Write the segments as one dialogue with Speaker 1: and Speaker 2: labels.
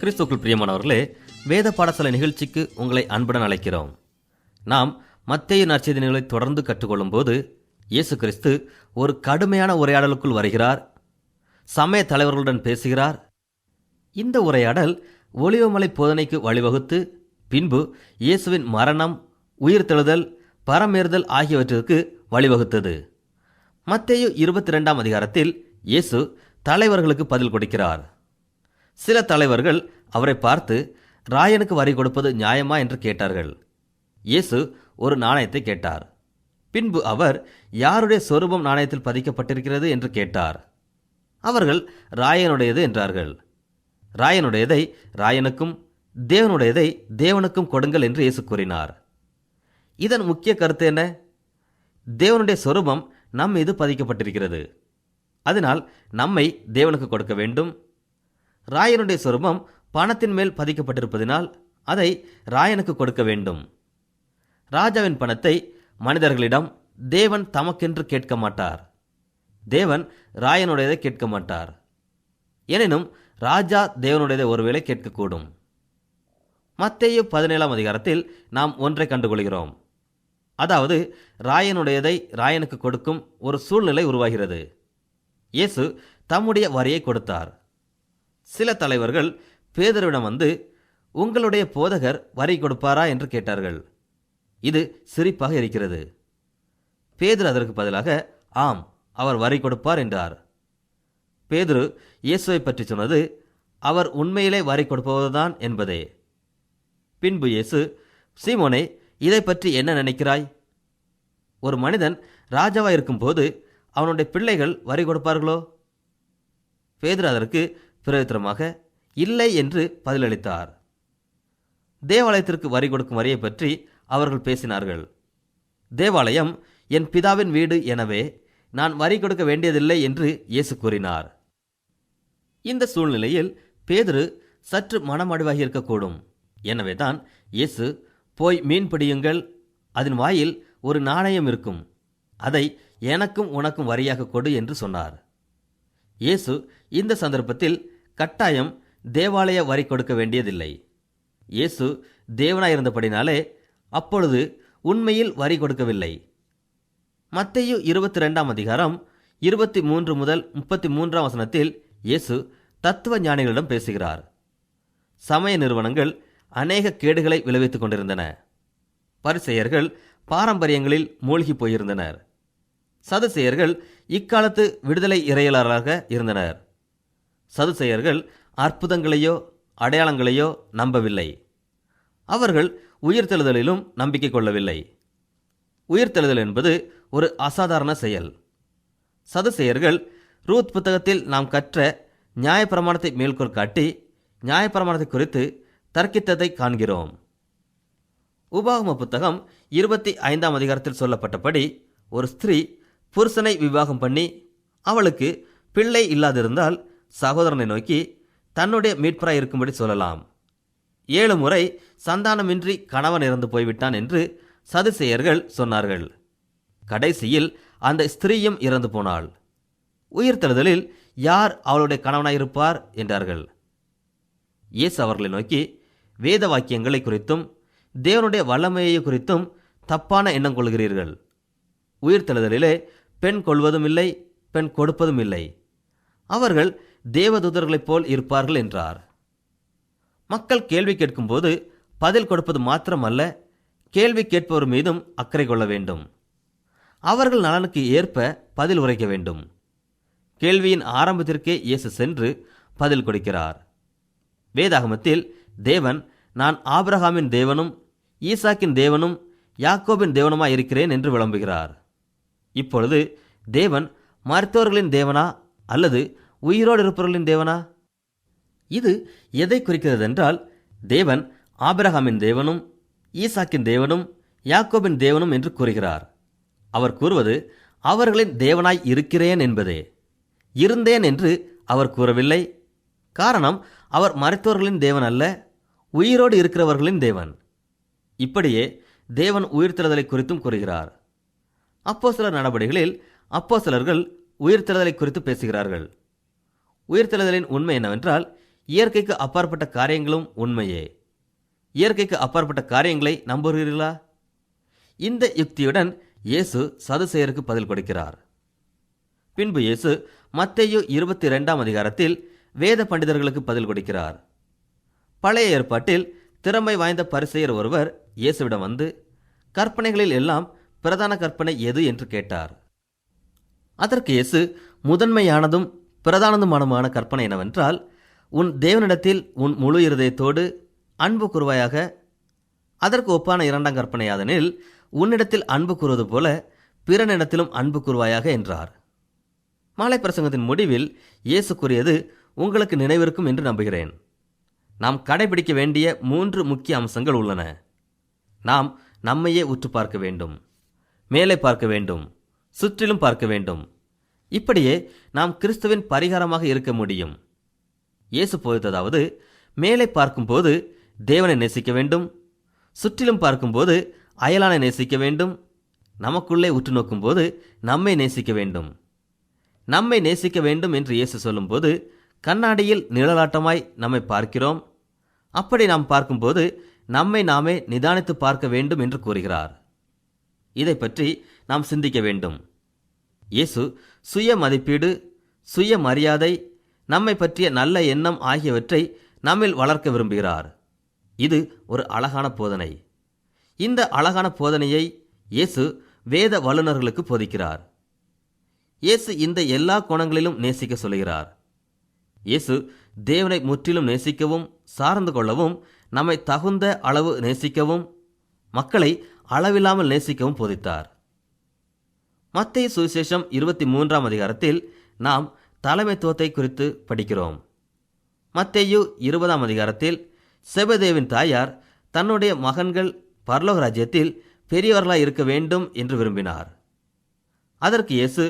Speaker 1: கிறிஸ்துக்குள் பிரியமானவர்களே வேத பாடசாலை நிகழ்ச்சிக்கு உங்களை அன்புடன் அழைக்கிறோம். நாம் மத்திய நற்செய்திகளை தொடர்ந்து கற்றுக்கொள்ளும் போது இயேசு கிறிஸ்து ஒரு கடுமையான உரையாடலுக்குள் வருகிறார் சமய தலைவர்களுடன் பேசுகிறார். இந்த உரையாடல் ஒளிவமலை போதனைக்கு வழிவகுத்து பின்பு இயேசுவின் மரணம் உயிர்த்தெழுதல் பரமேறுதல் ஆகியவற்றிற்கு வழிவகுத்தது. மத்தேயு இருபத்தி ரெண்டாம் அதிகாரத்தில் இயேசு தலைவர்களுக்கு பதில் கொடுக்கிறார். சில தலைவர்கள் அவரை பார்த்து ராயனுக்கு வரி கொடுப்பது நியாயமா? என்று கேட்டார்கள். இயேசு ஒரு நாணயத்தை கேட்டார். பின்பு அவர் யாருடைய சொரூபம் நாணயத்தில் பதிக்கப்பட்டிருக்கிறது? என்று கேட்டார். அவர்கள் ராயனுடையது என்றார்கள். ராயனுடையதை ராயனுக்கும் தேவனுடையதை தேவனுக்கும் கொடுங்கள் என்று இயேசு கூறினார். இதன் முக்கிய கருத்து என்ன? தேவனுடைய சொரூபம் நம் மீது பதிக்கப்பட்டிருக்கிறது. அதனால் நம்மை தேவனுக்கு கொடுக்க வேண்டும். ராயனுடைய சொரூபம் பணத்தின் மேல் பதிக்கப்பட்டிருப்பதினால் அதை ராயனுக்கு கொடுக்க வேண்டும். ராஜாவின் பணத்தை மனிதர்களிடம் தேவன் தமக்கென்று கேட்க மாட்டார். தேவன் ராயனுடையதை கேட்க மாட்டார். எனினும் ராஜா தேவனுடையதை ஒருவேளை கேட்கக்கூடும். மத்தேயு பதினேழாம் அதிகாரத்தில் நாம் ஒன்றை கண்டுகொள்கிறோம். அதாவது ராயனுடையதை ராயனுக்கு கொடுக்கும் ஒரு சூழ்நிலை உருவாகிறது. இயேசு தம்முடைய வரியை கொடுத்தார். சில தலைவர்கள் பேதரிடம் வந்து உங்களுடைய போதகர் வரி கொடுப்பாரா? என்று கேட்டார்கள். இது சிரிப்பாக இருக்கிறது. பேதர் அதற்கு பதிலாக ஆம் அவர் வரி கொடுப்பார் என்றார். பேதுரு இயேசுவை பற்றி சொன்னது அவர் உண்மையிலே வரி கொடுப்பதுதான் என்பதே. பின்பு இயேசு சீமோனே இதை பற்றி என்ன நினைக்கிறாய்? ஒரு மனிதன் ராஜாவா இருக்கும்போது அவனுடைய பிள்ளைகள் வரி கொடுப்பார்களோ? பேதுரு அதற்கு பிரயோத்திரமாக இல்லை என்று பதிலளித்தார். தேவாலயத்திற்கு வரி கொடுக்கும் வரியை பற்றி அவர்கள் பேசினார்கள். தேவாலயம் என் பிதாவின் வீடு எனவே நான் வரி கொடுக்க வேண்டியதில்லை என்று இயேசு கூறினார். இந்த சூழ்நிலையில் பேதுரு சற்று மனமடிவாகி இருக்கக்கூடும். எனவே தான் இயேசு போய் மீன் பிடியுங்கள் அதன் வாயில் ஒரு நாணயம் இருக்கும் அதை எனக்கும் உனக்கும் வரியாக கொடு என்று சொன்னார். இயேசு இந்த சந்தர்ப்பத்தில் கட்டாயம் தேவாலய வரி கொடுக்க வேண்டியதில்லை. இயேசு தேவனாயிருந்தபடினாலே அப்பொழுது உண்மையில் வரி கொடுக்கவில்லை. மத்தையு இருபத்தி ரெண்டாம் அதிகாரம் இருபத்தி மூன்று முதல் முப்பத்தி மூன்றாம் வசனத்தில் இயேசு தத்துவ ஞானிகளிடம் பேசுகிறார். சமய நிறுவனங்கள் அநேக கேடுகளை விளைவித்துக் கொண்டிருந்தன. பரிசெயர்கள் பாரம்பரியங்களில் மூழ்கி போயிருந்தனர். சதுசெயர்கள் இக்காலத்து விடுதலை இறையலாளராக இருந்தனர். சதுசெயர்கள் அற்புதங்களையோ அடையாளங்களையோ நம்பவில்லை. அவர்கள் உயிர்த்தெழுதலிலும் நம்பிக்கை கொள்ளவில்லை. உயிர்த்தெழுதல் என்பது ஒரு அசாதாரண செயல். சதுசெயர்கள் ரூத் புத்தகத்தில் நாம் கற்ற நியாயப்பிரமாணத்தை மேல்கோள் காட்டி நியாயப்பிரமாணத்தை குறித்து தர்க்கித்ததை காண்கிறோம். உபாகம புத்தகம் இருபத்தி ஐந்தாம் அதிகாரத்தில் சொல்லப்பட்டபடி ஒரு ஸ்திரீ புருஷனை விவாகம் பண்ணி அவளுக்கு பிள்ளை இல்லாதிருந்தால் சகோதரனை நோக்கி தன்னுடைய மீட்பராய் இருக்கும்படி சொல்லலாம். ஏழு முறை சந்தானமின்றி கணவன் இறந்து போய்விட்டான் என்று சதுசேயர்கள் சொன்னார்கள். கடைசியில் அந்த ஸ்திரீயும் இறந்து போனாள். உயிர்த்தெழுதலில் யார் அவளுடைய கணவனாயிருப்பார்? என்றார்கள். இயேசு அவர்களை நோக்கி வேத வாக்கியங்களை குறித்தும் தேவனுடைய வல்லமையை குறித்தும் தப்பான எண்ணம் கொள்கிறீர்கள். உயிர்த்தெழுதலிலே பெண் கொள்வதும் இல்லை பெண் கொடுப்பதும் இல்லை. அவர்கள் தேவதூதர்களைப் போல் இருப்பார்கள் என்றார். மக்கள் கேள்வி கேட்கும்போது பதில் கொடுப்பது மாத்திரமல்ல கேள்வி கேட்பவர் மீதும் அக்கறை கொள்ள வேண்டும். அவர்கள் நலனுக்கு ஏற்ப பதில் உரைக்க வேண்டும். கேள்வியின் ஆரம்பத்திற்கே இயேசு சென்று பதில் கொடுக்கிறார். வேதாகமத்தில் தேவன் நான் ஆபிரகாமின் தேவனும் ஈசாக்கின் தேவனும் யாக்கோபின் தேவனுமாய் இருக்கிறேன் என்று விளம்புகிறார். இப்பொழுது தேவன் மருத்துவர்களின் தேவனா அல்லது உயிரோடு இருப்பவர்களின் தேவனா? இது எதை குறிக்கிறது என்றால் தேவன் ஆபிரகாமின் தேவனும் ஈசாக்கின் தேவனும் யாக்கோபின் தேவனும் என்று கூறுகிறார். அவர் கூறுவது அவர்களின் தேவனாய் இருக்கிறேன் என்பதே. இருந்தேன் என்று அவர் கூறவில்லை. காரணம் அவர் மருத்துவர்களின் தேவன் அல்ல உயிரோடு இருக்கிறவர்களின் தேவன். இப்படியே தேவன் உயிர்த்தெழுதலை குறித்தும் கூறுகிறார். அப்போ சில நடவடிக்கைகளில் அப்போ சிலர்கள் உயிர்த்தெழுதலை குறித்து பேசுகிறார்கள். உயிர்த்தெழுதலின் உண்மை என்னவென்றால் இயற்கைக்கு அப்பாற்பட்ட காரியங்களும் உண்மையே. இயற்கைக்கு அப்பாற்பட்ட காரியங்களை நம்புகிறீர்களா? இந்த யுக்தியுடன் இயேசு சதுசேயருக்கு பதில் கொடுக்கிறார். பின்பு இயேசு மத்தையு இருபத்தி ரெண்டாம் அதிகாரத்தில் வேத பண்டிதர்களுக்கு பதில் கொடுக்கிறார். பழைய ஏற்பாட்டில் திறமை வாய்ந்த பரிசெயர் ஒருவர் இயேசுவிடம் வந்து கற்பனைகளில் எல்லாம் பிரதான கற்பனை எது என்று கேட்டார். அதற்கு இயேசு முதன்மையானதும் பிரதானதுமானமான கற்பனை என்னவென்றால் உன் தேவனிடத்தில் உன் முழு இருதயத்தோடு அன்பு கூறுவாயாக அதற்கு ஒப்பான இரண்டாம் கற்பனையாதனில் உன்னிடத்தில் அன்பு கூறுவது போல பிறனிடத்திலும் அன்பு கூறுவாயாக என்றார். மாலை பிரசங்கத்தின் முடிவில் இயேசு கூறியது உங்களுக்கு நினைவிருக்கும் என்று நம்புகிறேன். நாம் கடைபிடிக்க வேண்டிய மூன்று முக்கிய அம்சங்கள் உள்ளன. நாம் நம்மையே உற்று பார்க்க வேண்டும். மேலே பார்க்க வேண்டும். சுற்றிலும் பார்க்க வேண்டும். இப்படியே நாம் கிறிஸ்துவின் பரிகாரமாக இருக்க முடியும். இயேசு போதித்ததாவது மேலே பார்க்கும்போது தேவனை நேசிக்க வேண்டும். சுற்றிலும் பார்க்கும்போது அயலானை நேசிக்க வேண்டும். நமக்குள்ளே உற்று நோக்கும்போது நம்மை நேசிக்க வேண்டும். நம்மை நேசிக்க வேண்டும் என்று இயேசு சொல்லும்போது கண்ணாடியில் நிழலாட்டமாய் நம்மை பார்க்கிறோம். அப்படி நாம் பார்க்கும்போது நம்மை நாமே நிதானித்து பார்க்க வேண்டும் என்று கூறுகிறார். இதை பற்றி நாம் சிந்திக்க வேண்டும். இயேசு சுய மதிப்பீடு சுய மரியாதை நம்மை பற்றிய நல்ல எண்ணம் ஆகியவற்றை நம்மில் வளர்க்க விரும்புகிறார். இது ஒரு அழகான போதனை. இந்த அழகான போதனையை இயேசு வேத வல்லுநர்களுக்கு போதிக்கிறார். இயேசு இந்த எல்லா கோணங்களிலும் நேசிக்க சொல்கிறார் இயேசு தேவனை முற்றிலும் நேசிக்கவும் சார்ந்து கொள்ளவும் நம்மை தகுந்த அளவு நேசிக்கவும் மக்களை அளவில்லாமல் நேசிக்கவும் போதித்தார். மத்திய சுவிசேஷம் இருபத்தி மூன்றாம் அதிகாரத்தில் நாம் தலைமைத்துவத்தை குறித்து படிக்கிறோம். மத்தேயு இருபதாம் அதிகாரத்தில் செபதேவின் தாயார் தன்னுடைய மகன்கள் பரலோக ராஜ்யத்தில் பெரியவர்களாக இருக்க வேண்டும் என்று விரும்பினார். அதற்கு இயேசு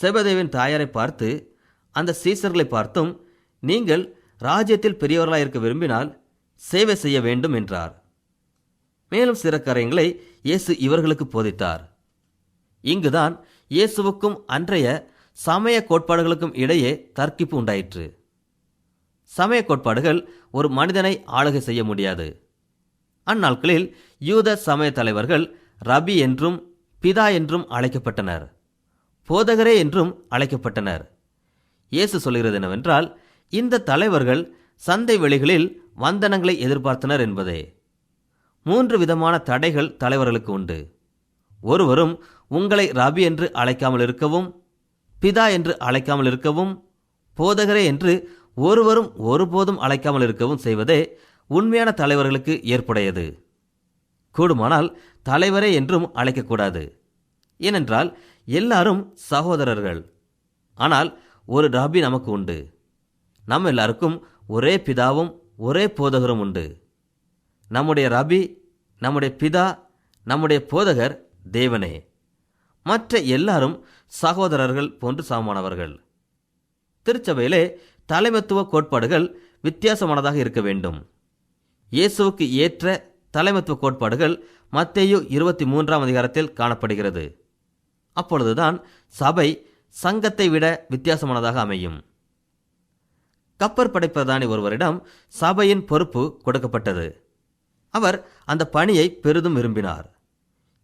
Speaker 1: செபதேவின் தாயாரை பார்த்து அந்த சீசர்களை பார்த்தும் நீங்கள் ராஜ்யத்தில் பெரியவர்களாக இருக்க விரும்பினால் சேவை செய்ய வேண்டும் என்றார். மேலும் சில காரியங்களை இயேசு இவர்களுக்கு போதித்தார். இங்குதான் இயேசுவுக்கும் அன்றைய சமய கோட்பாடுகளுக்கும் இடையே தர்க்கிப்பு உண்டாயிற்று. சமய கோட்பாடுகள் ஒரு மனிதனை ஆளுகை செய்ய முடியாது. அந்நாட்களில் யூத சமய தலைவர்கள் ரபி என்றும் பிதா என்றும் அழைக்கப்பட்டனர். போதகரே என்றும் அழைக்கப்பட்டனர். இயேசு சொல்கிறது என்னவென்றால் இந்த தலைவர்கள் சந்தை வெளிகளில் வந்தனங்களை எதிர்பார்த்தனர் என்பதே. மூன்று விதமான தடைகள் தலைவர்களுக்கு உண்டு. ஒருவரும் உங்களை ரபி என்று அழைக்காமல் இருக்கவும் பிதா என்று அழைக்காமல் இருக்கவும் போதகரே என்று ஒருவரும் ஒருபோதும் அழைக்காமல் இருக்கவும் செய்வதே உண்மையான தலைவர்களுக்கு ஏற்புடையது. கூடுமானால் தலைவரே என்றும் அழைக்கக்கூடாது. ஏனென்றால் எல்லாரும் சகோதரர்கள். ஆனால் ஒரு ரபி நமக்கு உண்டு. நம்ம எல்லாருக்கும் ஒரே பிதாவும் ஒரே போதகரும் உண்டு. நம்முடைய ரபி நம்முடைய பிதா நம்முடைய போதகர் தேவனே. மற்ற எல்லாரும் சகோதரர்கள் போன்று சமமானவர்கள். திருச்சபையிலே தலைமைத்துவ கோட்பாடுகள் வித்தியாசமானதாக இருக்க வேண்டும். இயேசுவுக்கு ஏற்ற தலைமைத்துவ கோட்பாடுகள் மத்தேயு இருபத்தி மூன்றாம் அதிகாரத்தில் காணப்படுகிறது. அப்பொழுதுதான் சபை சங்கத்தை விட வித்தியாசமானதாக அமையும். கப்பர் பிரதானி ஒருவரிடம் சபையின் பொறுப்பு கொடுக்கப்பட்டது. அவர் அந்த பணியை பெரிதும் விரும்பினார்.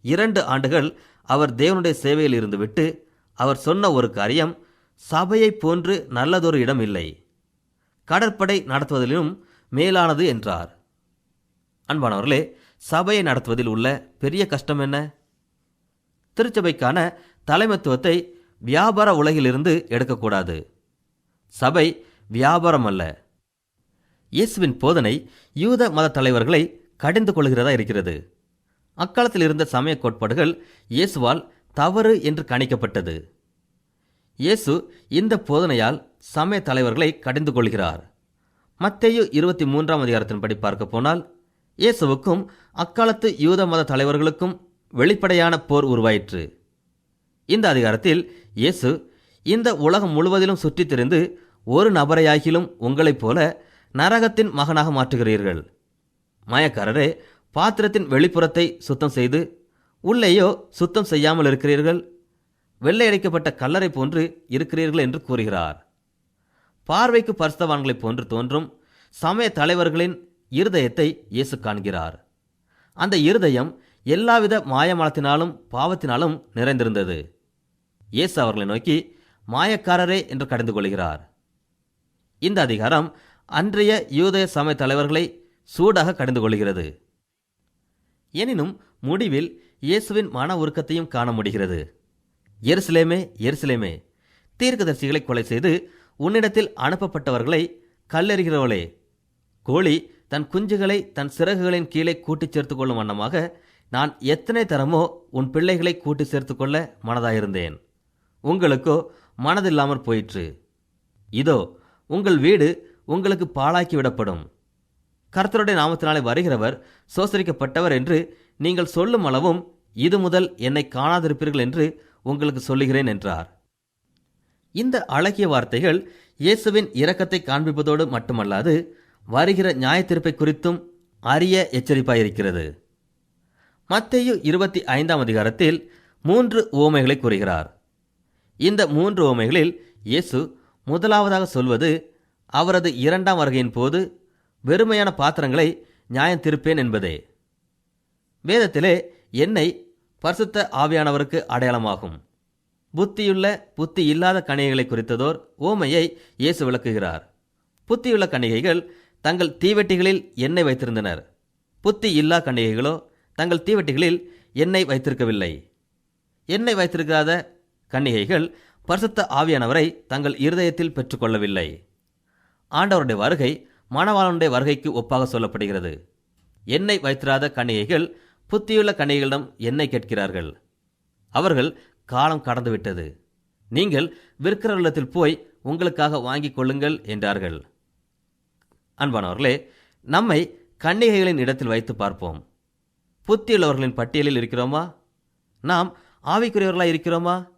Speaker 1: இரண்டு ஆண்டுகள் அவர் தேவனுடைய சேவையில் இருந்துவிட்டு அவர் சொன்ன ஒரு காரியம் சபையைப் போன்று நல்லதொரு இடம் இல்லை. கடற்படை நடத்துவதிலும் மேலானது என்றார். அன்பானவர்களே சபையை நடத்துவதில் உள்ள பெரிய கஷ்டம் என்ன? திருச்சபைக்கான தலைமைத்துவத்தை வியாபார உலகிலிருந்து எடுக்கக்கூடாது. சபை வியாபாரம் அல்ல. இயேசுவின் போதனை யூத மத தலைவர்களை கடிந்து கொள்கிறதா இருக்கிறது. அக்காலத்தில் இருந்த சமய கோட்பாடுகள் இயேசுவால் தவறு என்று கணிக்கப்பட்டது. இயேசு இந்த போதனையால் சமய தலைவர்களை கடிந்து கொள்கிறார். மத்தேயு இருபத்தி மூன்றாம் அதிகாரத்தின்படி பார்க்க போனால் இயேசுவுக்கும் அக்காலத்து யூத மத தலைவர்களுக்கும் வெளிப்படையான போர் உருவாயிற்று. இந்த அதிகாரத்தில் இயேசு இந்த உலகம் முழுவதிலும் சுற்றித் திரிந்து ஒரு நபரையாகிலும் உங்களைப் போல நரகத்தின் மகனாக மாற்றுகிறீர்கள். மயக்காரரே பாத்திரத்தின் வெளிப்புறத்தை சுத்தம் செய்து உள்ளேயோ சுத்தம் செய்யாமல் இருக்கிறீர்கள். வெள்ளையடிக்கப்பட்ட கல்லறை போன்று இருக்கிறீர்கள் என்று கூறுகிறார். பார்வைக்கு பரிசுத்தவான்களைப் போன்று தோன்றும் சமய தலைவர்களின் இருதயத்தை இயேசு காண்கிறார். அந்த இருதயம் எல்லாவித மாயமலத்தினாலும் பாவத்தினாலும் நிறைந்திருந்தது. இயேசு அவர்களை நோக்கி மாயக்காரரே என்று கடந்து கொள்கிறார். இந்த அதிகாரம் அன்றைய யூதய சமய தலைவர்களை சூடாக கடந்து கொள்கிறது. எனினும் முடிவில் இயேசுவின் மன உருக்கத்தையும் காண முடிகிறது. எருசலேமே எருசலேமே தீர்க்கதரிசிகளை கொலை செய்து உன்னிடத்தில் அனுப்பப்பட்டவர்களை கல்லெறிகிறவளே. கோழி தன் குஞ்சுகளை தன் சிறகுகளின் கீழே கூட்டிச் சேர்த்துக் கொள்ளும் வண்ணமாக நான் எத்தனை தரமோ உன் பிள்ளைகளை கூட்டி சேர்த்து கொள்ள மனதாயிருந்தேன். உங்களுக்கோ மனதில்லாமற் போயிற்று. இதோ உங்கள் வீடு உங்களுக்கு பாழாக்கி விடப்படும் கர்த்தருடைய நாமத்தினாலே வருகிறவர் சோசரிக்கப்பட்டவர் என்று நீங்கள் சொல்லும் அளவும் இது முதல் என்னை காணாதிருப்பீர்கள் என்று உங்களுக்கு சொல்லுகிறேன் என்றார். இந்த அழகிய வார்த்தைகள் இயேசுவின் இரக்கத்தை காண்பிப்பதோடு மட்டுமல்லாது வருகிற நியாயத்தீர்ப்பை குறித்தும் அரிய எச்சரிப்பாயிருக்கிறது. மத்தேயு இருபத்தி ஐந்தாம் அதிகாரத்தில் மூன்று உவமைகளை கூறுகிறார். இந்த மூன்று உவமைகளில் இயேசு முதலாவதாக சொல்வது அவரது இரண்டாம் வருகையின் போது வெறுமையான பாத்திரங்களை நியாயம் திருப்பேன் என்பதே. வேதத்திலே எண்ணெய் பரிசுத்த ஆவியானவருக்கு அடையாளமாகும். புத்தியுள்ள புத்தி இல்லாத கணிகைகளை குறித்ததோர் ஓமையை இயேசு விளக்குகிறார். புத்தியுள்ள கணிகைகள் தங்கள் தீவெட்டிகளில் எண்ணெய் வைத்திருந்தனர். புத்தி இல்லா கணிகைகளோ தங்கள் தீவெட்டிகளில் எண்ணெய் வைத்திருக்கவில்லை. எண்ணெய் வைத்திருக்காத கன்னிகைகள் பரிசுத்த ஆவியானவரை தங்கள் இருதயத்தில் பெற்றுக்கொள்ளவில்லை. ஆண்டவருடைய வருகை மணவாளனுடைய வருகைக்கு ஒப்பாக சொல்லப்படுகிறது. எண்ணெய் வைத்திராத கணிகைகள் புத்தியுள்ள கணிகளிடம் எண்ணெய் கேட்கிறார்கள். அவர்கள் காலம் கடந்துவிட்டது. நீங்கள் விற்கிறவர்களிடத்தில் போய் உங்களுக்காக வாங்கிக் கொள்ளுங்கள் என்றார்கள். அன்பானவர்களே நம்மை கன்னிகைகளின் இடத்தில் வைத்து பார்ப்போம். புத்தியுள்ளவர்களின் பட்டியலில் இருக்கிறோமா? நாம் ஆவிக்குரியவர்களாக இருக்கிறோமா?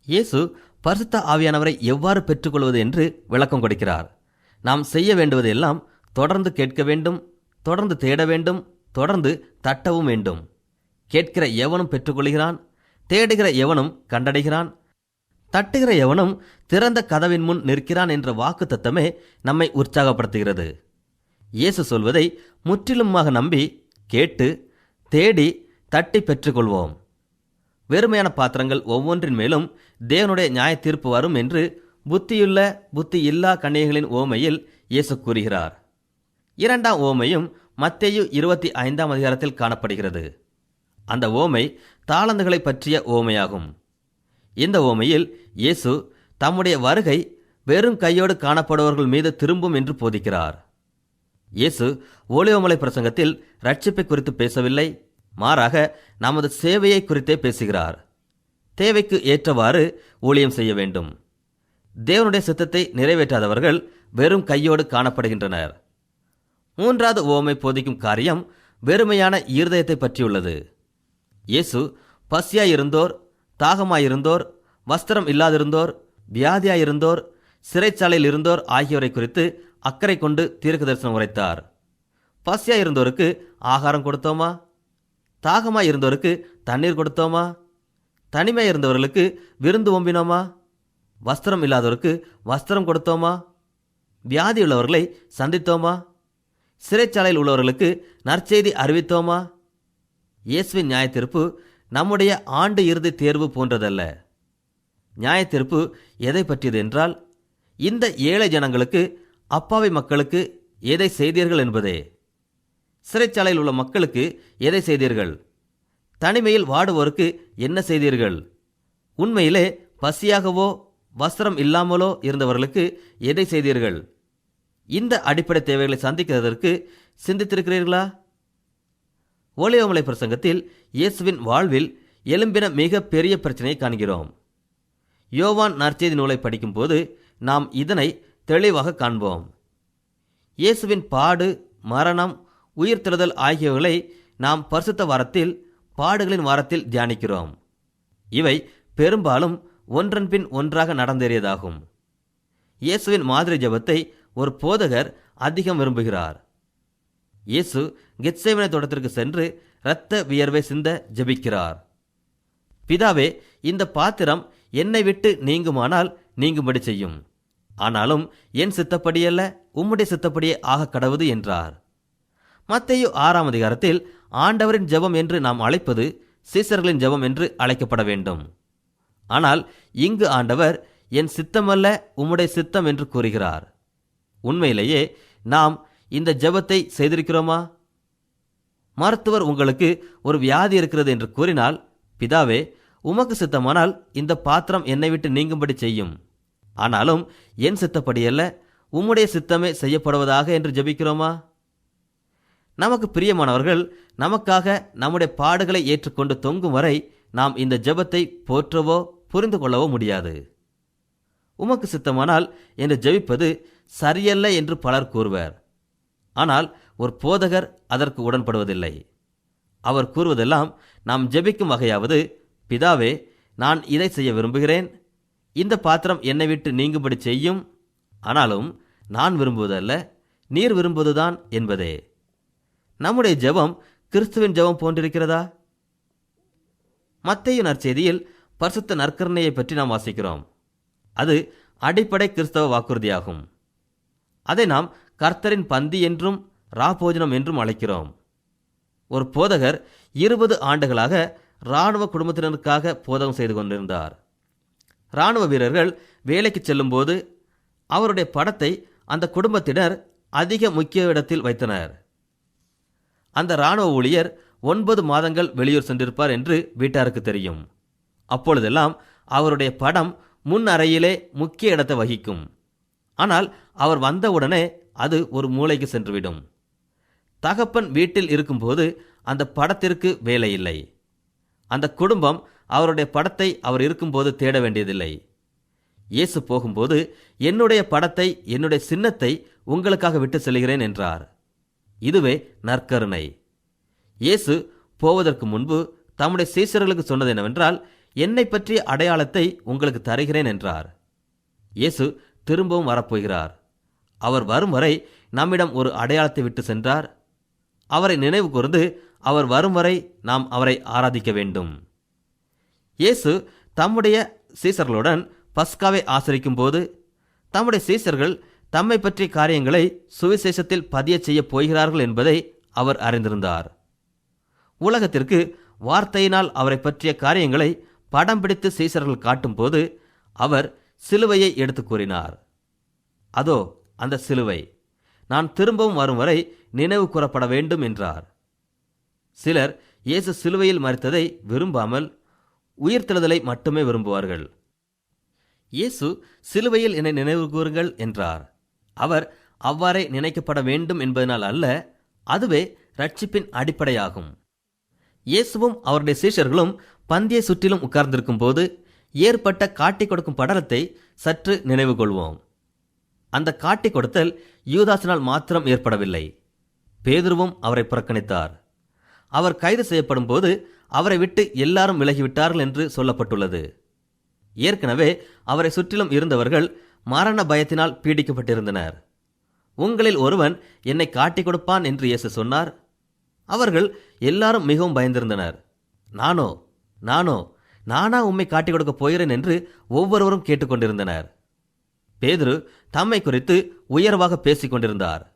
Speaker 1: இயேசு பரிசுத்த ஆவியானவரை எவ்வாறு பெற்றுக்கொள்வது என்று விளக்கம் கொடுக்கிறார். நாம் செய்ய வேண்டுவது எல்லாம் தொடர்ந்து கேட்க வேண்டும் தொடர்ந்து தேட வேண்டும் தொடர்ந்து தட்டவும் வேண்டும். கேட்கிற எவனும் பெற்றுக்கொள்கிறான் தேடுகிற எவனும் கண்டடைகிறான் தட்டுகிற எவனும் திறந்த கதவின் முன் நிற்கிறான் என்ற வாக்கு தத்தமே நம்மை உற்சாகப்படுத்துகிறது. இயேசு சொல்வதை முற்றிலுமாக நம்பி கேட்டு தேடி தட்டி பெற்றுக்கொள்வோம். வெறுமையான பாத்திரங்கள் ஒவ்வொன்றின் மேலும் தேவனுடைய நியாய தீர்ப்பு வரும் என்று புத்தியுள்ள புத்தி இல்லா கன்னிகைகளின் ஓமையில் இயேசு கூறுகிறார். இரண்டாம் ஓமையும் மத்தேயு இருபத்தி ஐந்தாம் அதிகாரத்தில் காணப்படுகிறது. அந்த ஓமை தாளந்துகளை பற்றிய ஓமையாகும் இந்த ஓமையில் இயேசு தம்முடைய வருகை வெறும் கையோடு காணப்படுபவர்கள் மீது திரும்பும் என்று போதிக்கிறார். இயேசு ஓலியோமலை பிரசங்கத்தில் ரட்சிப்பை குறித்து பேசவில்லை மாறாக நமது சேவையை குறித்தே பேசுகிறார். தேவைக்கு ஏற்றவாறு ஊழியம் செய்ய வேண்டும். தேவனுடைய சித்தத்தை நிறைவேற்றாதவர்கள் வெறும் கையோடு காணப்படுகின்றனர். மூன்றாவது ஓமை போதிக்கும் காரியம் வெறுமையான இருதயத்தை பற்றியுள்ளது. இயேசு பசியாயிருந்தோர் தாகமாயிருந்தோர் வஸ்திரம் இல்லாதிருந்தோர் வியாதியாயிருந்தோர் சிறைச்சாலையில் இருந்தோர் ஆகியோரை குறித்து அக்கறை கொண்டு தீர்க்க தரிசனம் உரைத்தார். பசியாயிருந்தோருக்கு ஆகாரம் கொடுத்தோமா? தாகமாயிருந்தோருக்கு தண்ணீர் கொடுத்தோமா? தனிமையாக இருந்தவர்களுக்கு விருந்து ஒம்பினோமா வஸ்திரம் இல்லாதவருக்கு வஸ்திரம் கொடுத்தோமா? வியாதி உள்ளவர்களை சந்தித்தோமா? சிறைச்சாலையில் உள்ளவர்களுக்கு நற்செய்தி அறிவித்தோமா? இயேசுவின் நியாயத்தீர்ப்பு நம்முடைய ஆண்டு இறுதி தேர்வு போன்றதல்ல. நியாயத்தீர்ப்பு எதை பற்றியது என்றால் இந்த ஏழை ஜனங்களுக்கு அப்பாவி மக்களுக்கு எதை செய்தீர்கள் என்பதே. சிறைச்சாலையில் உள்ள மக்களுக்கு எதை செய்தீர்கள்? தனிமையில் வாடுவோருக்கு என்ன செய்தீர்கள்? உண்மையிலே பசியாகவோ வஸ்திரம் இல்லாமலோ இருந்தவர்களுக்கு எதை செய்தீர்கள்? இந்த அடிப்படை தேவைகளை சந்திக்கிறதற்கு சிந்தித்திருக்கிறீர்களா? ஓலியோமலை பிரசங்கத்தில் இயேசுவின் வாழ்வில் எழும்பின மிக பெரிய பிரச்சனையை காண்கிறோம். யோவான் நற்செய்தி நூலை படிக்கும்போது நாம் இதனை தெளிவாக காண்போம். இயேசுவின் பாடு மரணம் உயிர்த்தெழுதல் ஆகியவைகளை நாம் பரிசுத்த வாரத்தில் பாடுகளின் வாரத்தில் தியானிக்கிறோம். இவை பெரும்பாலும் ஒன்றன் பின் ஒன்றாக நடந்தேறியதாகும். இயேசுவின் மாதிரி ஜெபத்தை ஒரு போதகர் அதிகம் விரும்புகிறார். இயேசு கெட்சேவனை தோட்டத்திற்கு சென்று இரத்த வியர்வை சிந்த ஜெபிக்கிறார். பிதாவே இந்த பாத்திரம் என்னை விட்டு நீங்குமானால் நீங்கும்படி செய்யும். ஆனாலும் என் சித்தப்படியல்ல உம்முடைய சித்தப்படியே ஆக கடவுது என்றார். மத்தையு ஆறாம் அதிகாரத்தில் ஆண்டவரின் ஜெபம் என்று நாம் அழைப்பது சீசர்களின் ஜெபம் என்று அழைக்கப்பட வேண்டும். ஆனால் இங்கு ஆண்டவர் என் சித்தமல்ல உம்முடைய சித்தம் என்று கூறுகிறார். உண்மையிலேயே நாம் இந்த ஜெபத்தை செய்திருக்கிறோமா? மருத்துவர் உங்களுக்கு ஒரு வியாதி இருக்கிறது என்று கூறினால் பிதாவே உமக்கு சித்தமானால் இந்த பாத்திரம் என்னை விட்டு நீங்கும்படி செய்யும். ஆனாலும் என் சித்தப்படியல்ல உம்முடைய சித்தமே செய்யப்படுவதாக என்று ஜெபிக்கிறோமா? நமக்கு பிரியமானவர்கள் நமக்காக நம்முடைய பாடுகளை ஏற்றுக்கொண்டு தொங்கும் வரை நாம் இந்த ஜெபத்தை போற்றவோ புரிந்து கொள்ளவோ முடியாது. உமக்கு சித்தமானால் என்று ஜெபிப்பது சரியல்ல என்று பலர் கூறுவர். ஆனால் ஒரு போதகர் அதற்கு உடன்படுவதில்லை. அவர் கூறுவதெல்லாம் நாம் ஜெபிக்கும் வகையாவது பிதாவே நான் இதை செய்ய விரும்புகிறேன். இந்த பாத்திரம் என்னை விட்டு நீங்கும்படி செய்யும். ஆனாலும் நான் விரும்புவதல்ல நீர் விரும்புவதுதான் என்பதே. நம்முடைய ஜெபம் கிறிஸ்துவின் ஜெபம் போன்றிருக்கிறதா? மத்திய நற்செய்தியில் பரிசுத்த நற்கருணையை பற்றி நாம் வாசிக்கிறோம். அது அடிப்படை கிறிஸ்தவ வாக்குறுதியாகும். அதை நாம் கர்த்தரின் பந்தி என்றும் ராபோஜனம் என்றும் அழைக்கிறோம். ஒரு போதகர் இருபது ஆண்டுகளாக இராணுவ குடும்பத்தினருக்காக போதகம் செய்து கொண்டிருந்தார். இராணுவ வீரர்கள் வேலைக்கு செல்லும்போது அவருடைய படத்தை அந்த குடும்பத்தினர் அதிக முக்கிய இடத்தில் வைத்தனர். அந்த இராணுவ ஊழியர் ஒன்பது மாதங்கள் வெளியூர் சென்றிருப்பார் என்று வீட்டாருக்கு தெரியும். அப்பொழுதெல்லாம் அவருடைய படம் முன் அறையிலே முக்கிய இடத்தை வகிக்கும். ஆனால் அவர் வந்தவுடனே அது ஒரு மூலைக்கு சென்றுவிடும். தகப்பன் வீட்டில் இருக்கும்போது அந்த படத்திற்கு வேலை இல்லை. அந்த குடும்பம் அவருடைய படத்தை அவர் இருக்கும்போது தேட வேண்டியதில்லை. இயேசு போகும்போது என்னுடைய படத்தை என்னுடைய சின்னத்தை உங்களுக்காக விட்டு செல்கிறேன் என்றார். இதுவே நற்கருணை. இயேசு போவதற்கு முன்பு தம்முடைய சீசர்களுக்கு சொன்னது என்னவென்றால் என்னை பற்றிய அடையாளத்தை உங்களுக்கு தருகிறேன் என்றார். இயேசு திரும்பவும் வரப்போகிறார். அவர் வரும் வரை நம்மிடம் ஒரு அடையாளத்தை விட்டு சென்றார். அவரை நினைவு கூர்ந்து அவர் வரும் வரை நாம் அவரை ஆராதிக்க வேண்டும். இயேசு தம்முடைய சீசர்களுடன் பஸ்காவை ஆசிரிக்கும் போது தம்முடைய சீசர்கள் தம்மை பற்றிய காரியங்களை சுவிசேஷத்தில் பதிய செய்யப் போகிறார்கள் என்பதை அவர் அறிந்திருந்தார். உலகத்திற்கு வார்த்தையினால் அவரை பற்றிய காரியங்களை படம் பிடித்து சீசர்கள் காட்டும்போது அவர் சிலுவையை எடுத்து கூறினார். அதோ அந்த சிலுவை. நான் திரும்பவும் வரும் வரை நினைவு கூறப்பட வேண்டும் என்றார். சிலர் இயேசு சிலுவையில் மறித்ததை விரும்பாமல் உயிர்த்தெழுதலை மட்டுமே விரும்புவார்கள். இயேசு சிலுவையில் என்னை நினைவு கூறுங்கள் என்றார். அவர் அவ்வாறே நினைக்கப்பட வேண்டும் என்பதனால் அல்ல அதுவே ரட்சிப்பின் அடிப்படையாகும். இயேசுவும் அவருடைய சீஷர்களும் பந்தியை சுற்றிலும் உட்கார்ந்திருக்கும் போது ஏற்பட்ட காட்டிக் கொடுக்கும் படலத்தை சற்று நினைவு கொள்வோம் அந்த காட்டிக் கொடுத்தல் யூதாசினால் மாத்திரம் ஏற்படவில்லை. பேதுருவும் அவரை புறக்கணித்தார். அவர் கைது செய்யப்படும் போது அவரை விட்டு எல்லாரும் விலகிவிட்டார்கள் என்று சொல்லப்பட்டுள்ளது. ஏற்கனவே அவரை சுற்றிலும் இருந்தவர்கள் மரண பயத்தினால் பீடிக்கப்பட்டிருந்தனர். உங்களில் ஒருவன் என்னை காட்டிக் கொடுப்பான் என்று இயேசு சொன்னார். அவர்கள் எல்லாரும் மிகவும் பயந்திருந்தனர். நானோ நானோ நானா உம்மை காட்டிக் கொடுக்கப் போகிறேன் என்று ஒவ்வொருவரும் கேட்டுக்கொண்டிருந்தனர் பேதுரு தம்மை குறித்து உயர்வாக பேசிக் கொண்டிருந்தார்.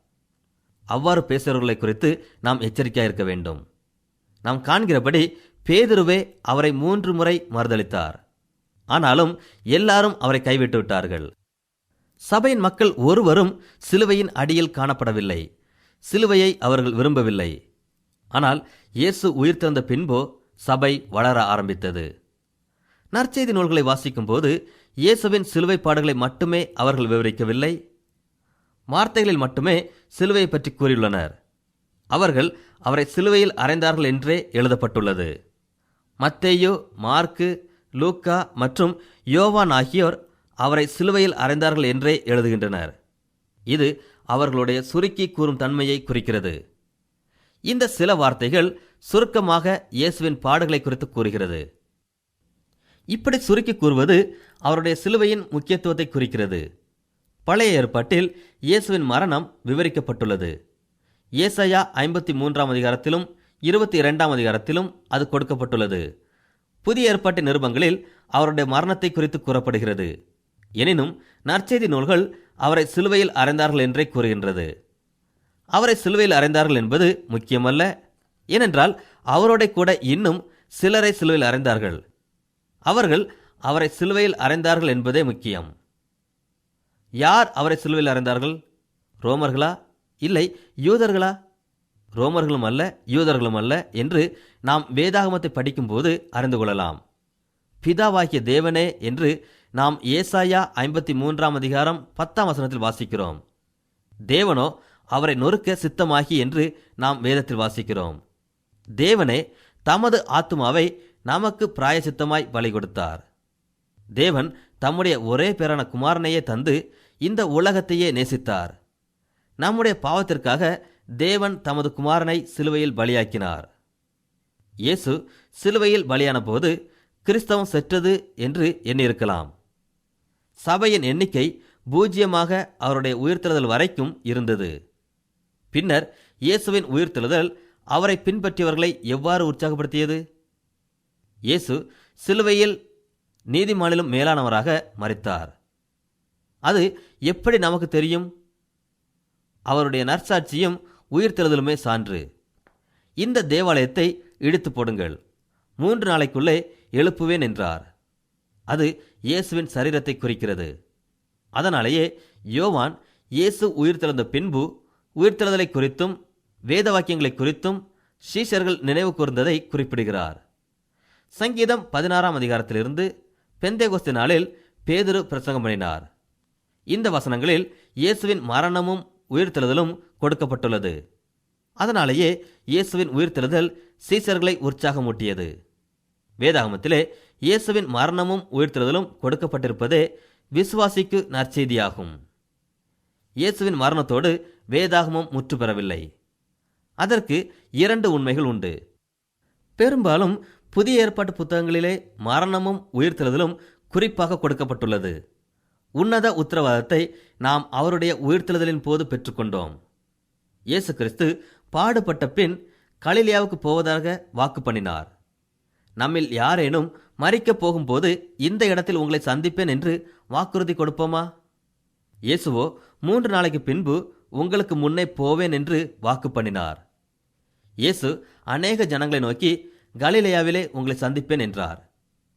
Speaker 1: அவ்வாறு பேசுகிறவர்களை குறித்து நாம் எச்சரிக்கையாக இருக்க வேண்டும். நாம் காண்கிறபடி பேதுருவே அவரை மூன்று முறை மறுதளித்தார். ஆனாலும் எல்லாரும் அவரை கைவிட்டு விட்டார்கள். சபையின் மக்கள் ஒருவரும் சிலுவையின் அடியில் காணப்படவில்லை. சிலுவையை அவர்கள் விரும்பவில்லை. ஆனால் இயேசு உயிர்த்தெழுந்த பின்போ சபை வளர ஆரம்பித்தது. நற்செய்தி நூல்களை வாசிக்கும்போது இயேசுவின் சிலுவை பாடுகளை மட்டுமே அவர்கள் விவரிக்கவில்லை. வார்த்தைகளில் மட்டுமே சிலுவையை பற்றி கூறியுள்ளனர். அவர்கள் அவரை சிலுவையில் அறைந்தார்கள் என்றே எழுதப்பட்டுள்ளது. மத்தேயு மார்க்கு லூக்கா மற்றும் யோவான் ஆகியோர் அவரை சிலுவையில் அறைந்தார்கள் என்றே எழுதுகின்றனர். இது அவர்களுடைய சுருக்கி கூறும் தன்மையை குறிக்கிறது. இந்த சில வார்த்தைகள் சுருக்கமாக இயேசுவின் பாடுகளை குறித்து கூறுகிறது. இப்படி சுருக்கி கூறுவது அவருடைய சிலுவையின் முக்கியத்துவத்தை குறிக்கிறது. பழைய ஏற்பாட்டில் இயேசுவின் மரணம் விவரிக்கப்பட்டுள்ளது. ஏசையா ஐம்பத்தி மூன்றாம் அதிகாரத்திலும் இருபத்தி இரண்டாம் அதிகாரத்திலும் அது கொடுக்கப்பட்டுள்ளது. புதிய ஏற்பாட்டு நிருபங்களில் அவருடைய மரணத்தை குறித்து கூறப்படுகிறது. எனினும் நற்செய்தி நூல்கள் அவரை சிலுவையில் அறைந்தார்கள் என்றே கூறுகின்றது. அவரை சிலுவையில் அறைந்தார்கள் என்பது முக்கியமல்ல. ஏனென்றால் அவரோட கூட இன்னும் சிலரை சிலுவையில் அறைந்தார்கள். அவர்கள் அவரை சிலுவையில் அறைந்தார்கள் என்பதே முக்கியம். யார் அவரை சிலுவையில் அறைந்தார்கள்? ரோமர்களா? இல்லை யூதர்களா? ரோமர்களும் அல்ல யூதர்களும் அல்ல என்று நாம் வேதாகமத்தை படிக்கும்போது அறிந்து கொள்ளலாம். பிதாவாகிய தேவனே என்று நாம் ஏசாயா ஐம்பத்தி மூன்றாம் அதிகாரம் பத்தாம் வசனத்தில் வாசிக்கிறோம். தேவனோ அவரை நொறுக்க சித்தமாகி என்று நாம் வேதத்தில் வாசிக்கிறோம். தேவனே தமது ஆத்மாவை நமக்கு பிராயசித்தமாய் பலி கொடுத்தார் தேவன் தம்முடைய ஒரே பேரான குமாரனையே தந்து இந்த உலகத்தையே நேசித்தார். நம்முடைய பாவத்திற்காக தேவன் தமது குமாரனை சிலுவையில் பலியாக்கினார். இயேசு சிலுவையில் பலியான போது கிறிஸ்தவம் செற்றது என்று எண்ணியிருக்கலாம். சபையின் எண்ணிக்கை பூஜ்ஜியமாக அவருடைய உயிர்த்தெழுதல் வரைக்கும் இருந்தது. பின்னர் இயேசுவின் உயிர்த்தெழுதல் அவரை பின்பற்றியவர்களை எவ்வாறு உற்சாகப்படுத்தியது? இயேசு சிலுவையில் நீதிமானிலும் மேலானவராக மறித்தார் அது எப்படி நமக்கு தெரியும்? அவருடைய நற்சாட்சியும் உயிர்த்தெழுதலுமே சான்று. இந்த தேவாலயத்தை இடித்து போடுங்கள். மூன்று நாளைக்குள்ளே எழுப்புவேன் என்றார். அது இயேசுவின் சரீரத்தை குறிக்கிறது. அதனாலேயே யோவான் இயேசு உயிர்த்தெழுந்த பின்பு உயிர்த்தெழுதலை குறித்தும் வேத வாக்கியங்களை குறித்தும் சீஷர்கள் நினைவு கூர்ந்ததை குறிப்பிடுகிறார். சங்கீதம் பதினாறாம் அதிகாரத்திலிருந்து பெந்தேகோஸ்து நாளில் பேதுரு பிரசங்கம் பண்ணினார். இந்த வசனங்களில் இயேசுவின் மரணமும் உயிர்த்தெழுதலும் கொடுக்கப்பட்டுள்ளது. அதனாலேயே இயேசுவின் உயிர்த்தெழுதல் சீசர்களை உற்சாகமூட்டியது. வேதாகமத்திலே இயேசுவின் மரணமும் உயிர்த்தெழுதலும் கொடுக்கப்பட்டிருப்பதே விசுவாசிக்கு நற்செய்தியாகும். இயேசுவின் மரணத்தோடு வேதாகமம் முற்று பெறவில்லை. அதற்கு இரண்டு உண்மைகள் உண்டு. பெரும்பாலும் புதிய ஏற்பாட்டு புத்தகங்களிலே மரணமும் உயிர்த்தெழுதலும் குறிப்பாக கொடுக்கப்பட்டுள்ளது. உன்னத உத்தரவாதத்தை நாம் அவருடைய உயிர்த்தெழுதலின் போது பெற்றுக்கொண்டோம். இயேசு கிறிஸ்து பாடுபட்ட பின் கலிலியாவுக்கு போவதாக வாக்கு பண்ணினார். நம்மில் யாரேனும் மறிக்கப் போகும்போது இந்த இடத்தில் உங்களை சந்திப்பேன் என்று வாக்குறுதி கொடுப்போமா? இயேசுவோ மூன்று நாளைக்கு பின்பு உங்களுக்கு முன்னே போவேன் என்று வாக்கு பண்ணினார். இயேசு அநேக ஜனங்களை நோக்கி கலிலேயாவிலே உங்களை சந்திப்பேன் என்றார்.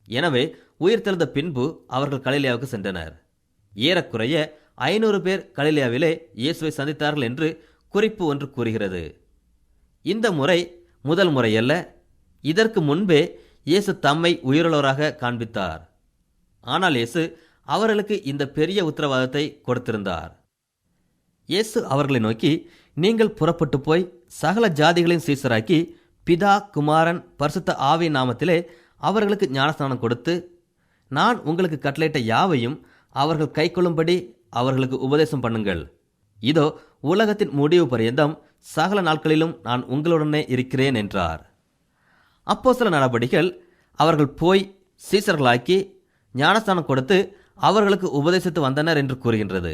Speaker 1: எனவே உயிர்த்தெழுந்த பின்பு அவர்கள் கலிலேயாவுக்கு சென்றனர். ஏறக்குறைய ஐநூறு பேர் கலிலேயாவிலே இயேசுவை சந்தித்தார்கள் என்று குறிப்பு ஒன்று கூறுகிறது. இந்த முறை முதல் முறையல்ல இதற்கு முன்பே இயேசு தம்மை உயிருள்ளவராக காண்பித்தார். ஆனால் இயேசு அவர்களுக்கு இந்த பெரிய உத்தரவாதத்தை கொடுத்திருந்தார். இயேசு அவர்களை நோக்கி நீங்கள் புறப்பட்டு போய் சகல ஜாதிகளையும் சீசராக்கி பிதா குமாரன் பரிசுத்த ஆவி நாமத்திலே அவர்களுக்கு ஞானஸ்நானம் கொடுத்து நான் உங்களுக்கு கட்டளையிட்ட யாவையும் அவர்கள் கைக்கொள்ளும்படி அவர்களுக்கு உபதேசம் பண்ணுங்கள். இதோ உலகத்தின் முடிவு பரியந்தம் சகல நாட்களிலும் நான் உங்களுடனே இருக்கிறேன் என்றார். அப்போ சில நடபடிகள் அவர்கள் போய் சீசர்களாக்கி ஞானஸ்தானம் கொடுத்து அவர்களுக்கு உபதேசித்து வந்தனர் என்று கூறுகின்றது.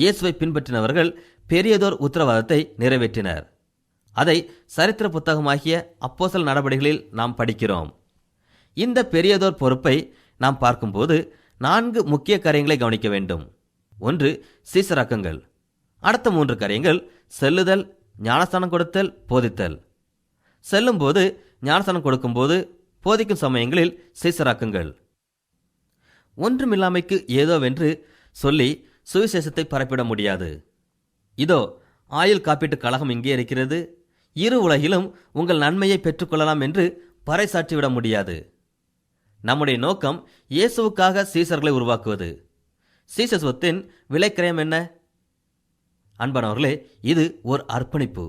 Speaker 1: இயேசுவை பின்பற்றினவர்கள் பெரியதோர் உத்தரவாதத்தை நிறைவேற்றினர். அதை சரித்திர புத்தகமாகிய அப்போசல் நடவடிக்கைகளில் நாம் படிக்கிறோம். இந்த பெரியதோர் பொறுப்பை நாம் பார்க்கும்போது நான்கு முக்கிய காரியங்களை கவனிக்க வேண்டும். ஒன்று சீசராக்கங்கள். அடுத்த மூன்று காரியங்கள் செல்லுதல் ஞானஸ்தானம் கொடுத்தல் போதித்தல். செல்லும்போது ஞானஸ்தானம் கொடுக்கும்போது போதிக்கும் சமயங்களில் சீசராக்குங்கள். ஒன்றுமில்லாமைக்கு ஏதோவென்று சொல்லி சுவிசேஷத்தை பரப்பிட முடியாது. இதோ ஆயுள் காப்பீட்டு கழகம் இங்கே இருக்கிறது. இரு உலகிலும் உங்கள் நன்மையை பெற்றுக்கொள்ளலாம் என்று பறைசாற்றிவிட முடியாது. நம்முடைய நோக்கம் இயேசுவுக்காக சீசர்களை உருவாக்குவது. சீசஸ்வத்தின் விலைக்கிரயம் என்ன? அன்பானவர்களே இது ஒரு அர்ப்பணிப்பு.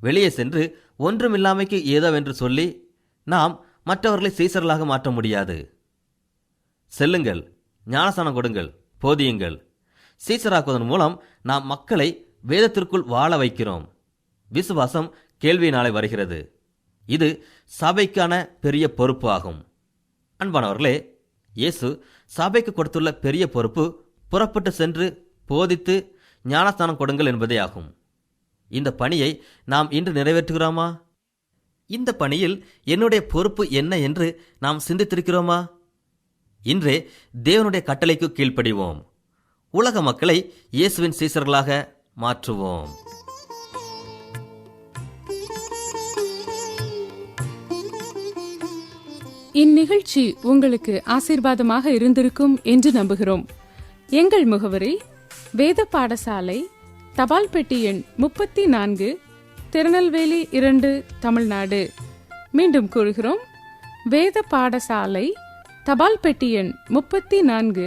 Speaker 1: வெளியே சென்று ஒன்றுமில்லாமைக்கு ஏதோ என்று சொல்லி நாம் மற்றவர்களை சீசர்களாக மாற்ற முடியாது. செல்லுங்கள் ஞானசானம் கொடுங்கள் போதியுங்கள். சீசராக்குவதன் மூலம் நாம் மக்களை வேதத்திற்குள் வாழ வைக்கிறோம். விசுவாசம் கேள்வியினாலே வருகிறது. இது சபைக்கான பெரிய பொறுப்பு ஆகும். அன்பானவர்களே இயேசு சபைக்கு கொடுத்துள்ள பெரிய பொறுப்பு புறப்பட்டு சென்று போதித்து ஞானஸ்தானம் கொடுங்கள் என்பதே ஆகும். இந்த பணியை நாம் இன்று நிறைவேற்றுகிறோமா? இந்த பணியில் என்னுடைய பொறுப்பு என்ன என்று நாம் சிந்தித்திருக்கிறோமா? இன்றே தேவனுடைய கட்டளைக்கு கீழ்ப்படிவோம். உலக மக்களை இயேசுவின் சீசர்களாக மாற்றுவோம்.
Speaker 2: இந்நிகழ்ச்சி உங்களுக்கு ஆசீர்வாதமாக இருந்திருக்கும் என்று நம்புகிறோம். எங்கள் முகவரி வேத பாடசாலை தபால் பெட்டி எண் முப்பத்தி நான்கு திருநெல்வேலி இரண்டு தமிழ்நாடு. மீண்டும் கூறுகிறோம் வேத பாடசாலை தபால் பெட்டி எண் முப்பத்தி நான்கு